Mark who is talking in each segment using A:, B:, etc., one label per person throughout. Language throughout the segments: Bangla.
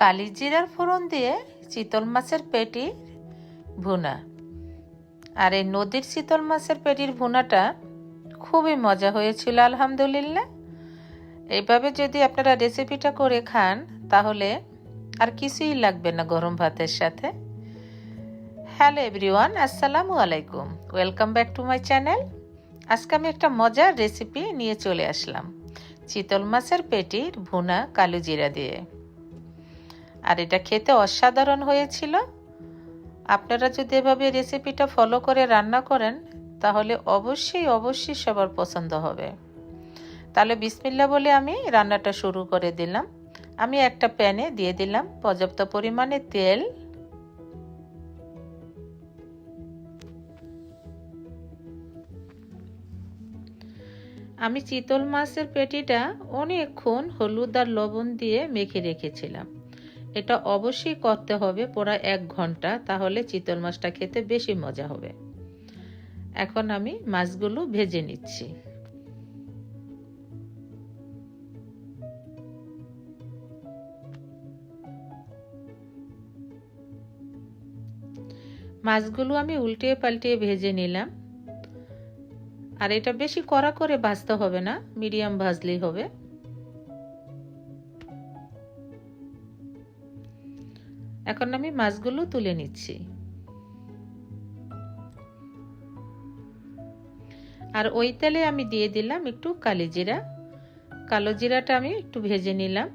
A: কালিজিরার ফোড়ন দিয়ে চিতল মাছের পেটি ভুনা। আর এই নদীর চিতল মাছের পেটির ভুনাটা খুবই মজা হয়েছিল, আলহামদুলিল্লাহ। এইভাবে যদি আপনারা রেসিপিটা করে খান, তাহলে আর কিছুই লাগবে না গরম ভাতের সাথে। হ্যালো এভরিওয়ান, আসসালামু আলাইকুম। Welcome back to my channel. আজকে আমি একটা মজার রেসিপি নিয়ে চলে আসলাম। চিতল মাছের পেটির ভুনা কালো জিরা দিয়ে। আর এটা খেতে অসাধারণ হয়েছিল। আপনারা যদি এভাবে রেসিপিটা ফলো করে রান্না করেন, তাহলে অবশ্যই অবশ্যই সবার পছন্দ হবে। তাহলে বিসমিল্লা বলে আমি রান্নাটা শুরু করে দিলাম। আমি একটা প্যানে দিয়ে দিলাম পর্যাপ্ত পরিমাণে তেল। আমি চিতল মাছের পেটিটা অনেকক্ষণ হলুদ আর লবণ দিয়ে মেখে রেখেছিলাম। এটা অবশ্যই করতে হবে প্রায় এক ঘণ্টা, তাহলে চিতল মাছটা খেতে বেশি মজা হবে। এখন আমি মাছগুলো ভেজে নিচ্ছি। মাছগুলো আমি উল্টিয়ে পাল্টিয়ে ভেজে নিলাম। আর এটা বেশি কড়া করে ভাজতে হবে না, মিডিয়াম ভাজলেই হবে। এখন আমি মাছগুলো তুলে নিচ্ছি। আর ওই তেলে আমি দিয়ে দিলাম একটু কালি জিরা। কালো জিরাটা আমি একটু ভেজে নিলাম।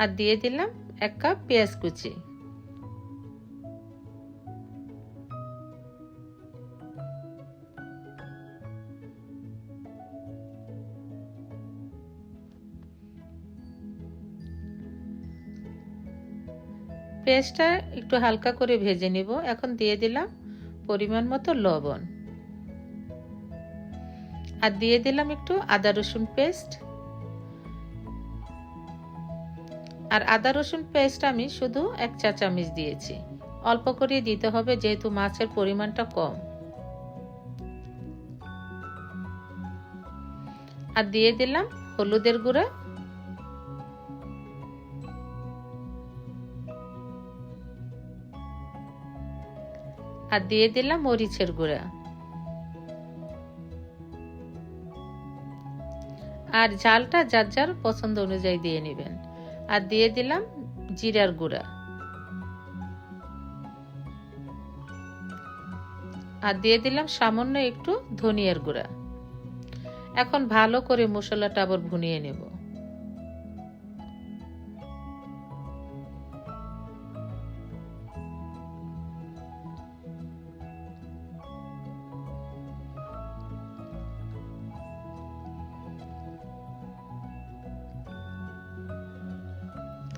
A: আর দিয়ে দিলাম এক কাপ পেঁয়াজ কুচি। পেঁয়াজটা একটু হালকা করে ভেজে নিব। এখন দিয়ে দিলাম পরিমাণ মতো লবণ। আর দিয়ে দিলাম একটু আদা রসুন পেস্ট। আর আদা রসুন পেস্ট আমি শুধু এক চা চামচ দিয়েছি। অল্প করে দিতে হবে যেহেতু মাছের পরিমাণটা কম। আর দিয়ে দিলাম হলুদের গুঁড়া। আর দিয়ে দিলাম মরিচের গুঁড়া। আর ঝালটা যার যার পছন্দ অনুযায়ী দিয়ে নেবেন। আর দিয়ে দিলাম জিরার গুঁড়া। আর দিয়ে দিলাম সামান্য একটু ধনিয়ার গুঁড়া। এখন ভালো করে মশলাটা আবার ভুনিয়ে নেব।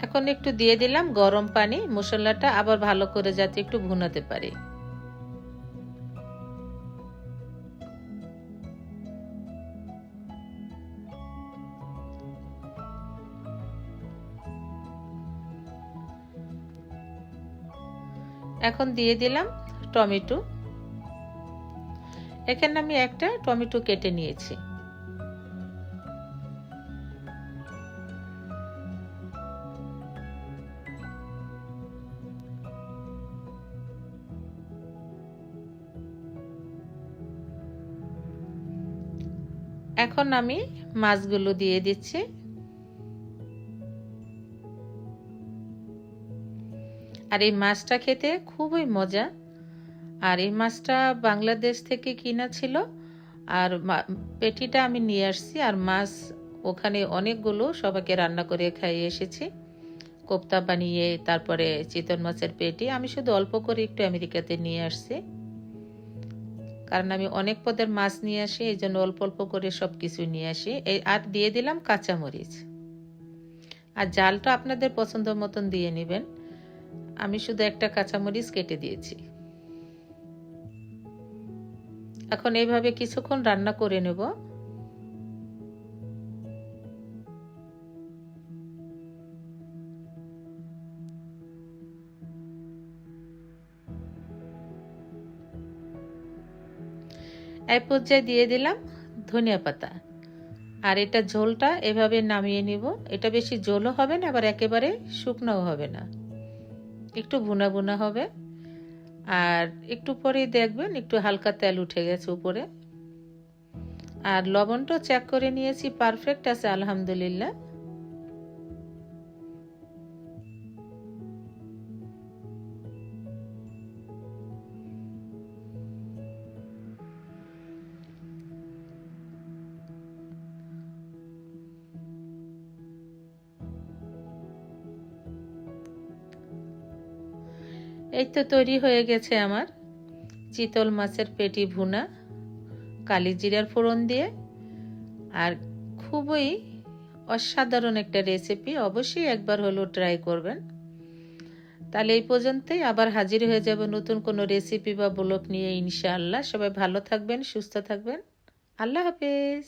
A: এখন একটু দিয়ে দিলাম গরম পানি, মশলাটা আবার ভালো করে যাতে একটু ভুনাতে পারি। এখন দিয়ে দিলাম টমেটো। এখানে আমি একটা টমেটো কেটে নিয়েছি। এখন আমি মাছগুলো দিয়ে দিচ্ছি। আর এই মাছটা খেতে খুবই মজা। আর এই মাছটা বাংলাদেশ থেকে কিনা ছিল। আর পেটিটা আমি নিয়ে আসছি। আর মাছ ওখানে অনেকগুলো সবাইকে রান্না করে খাইয়ে এসেছি। কোপ্তা বানিয়ে, তারপরে চিতল মাছের পেটি। আমি শুধু অল্প করে একটু আমেরিকাতে নিয়ে আসছি। কারণ আমি অনেক পদের মাছ নিয়ে আসি, এই জন্য অল্প অল্প করে সব কিছু নিয়ে আসি। এই আর দিয়ে দিলাম কাঁচামরিচ। আর জালটা আপনাদের পছন্দ মতন দিয়ে নেবেন। আমি শুধু একটা কাঁচামরিচ কেটে দিয়েছি। এখন এইভাবে কিছুক্ষণ রান্না করে নেব। এই পর্যায়ে দিয়ে দিলাম ধনিয়া পাতা। আর এটা ঝোলটা এভাবে নামিয়ে নিব। এটা বেশি ঝোলও হবে না, আবার একেবারে শুকনোও হবে না। একটু ভুনা ভুনা হবে। আর একটু পরেই দেখবেন একটু হালকা তেল উঠে গেছে উপরে। আর লবণটাও চেক করে নিয়েছি পারফেক্ট আছে, আলহামদুলিল্লাহ। এই তো তৈরি হয়ে গেছে আমার চিতল মাছের পেটি ভুনা, কালি জিরার ফোড়ন দিয়ে, আর খুবই অসাধারণ একটা রেসিপি অবশ্যই একবার হলেও ট্রাই করবেন। তাহলে এই পর্যন্তই, আবার হাজির হয়ে যাব নতুন কোনো রেসিপি বা ব্লগ নিয়ে ইনশাআল্লাহ। সবাই ভালো থাকবেন, সুস্থ থাকবেন। আল্লাহ হাফেজ।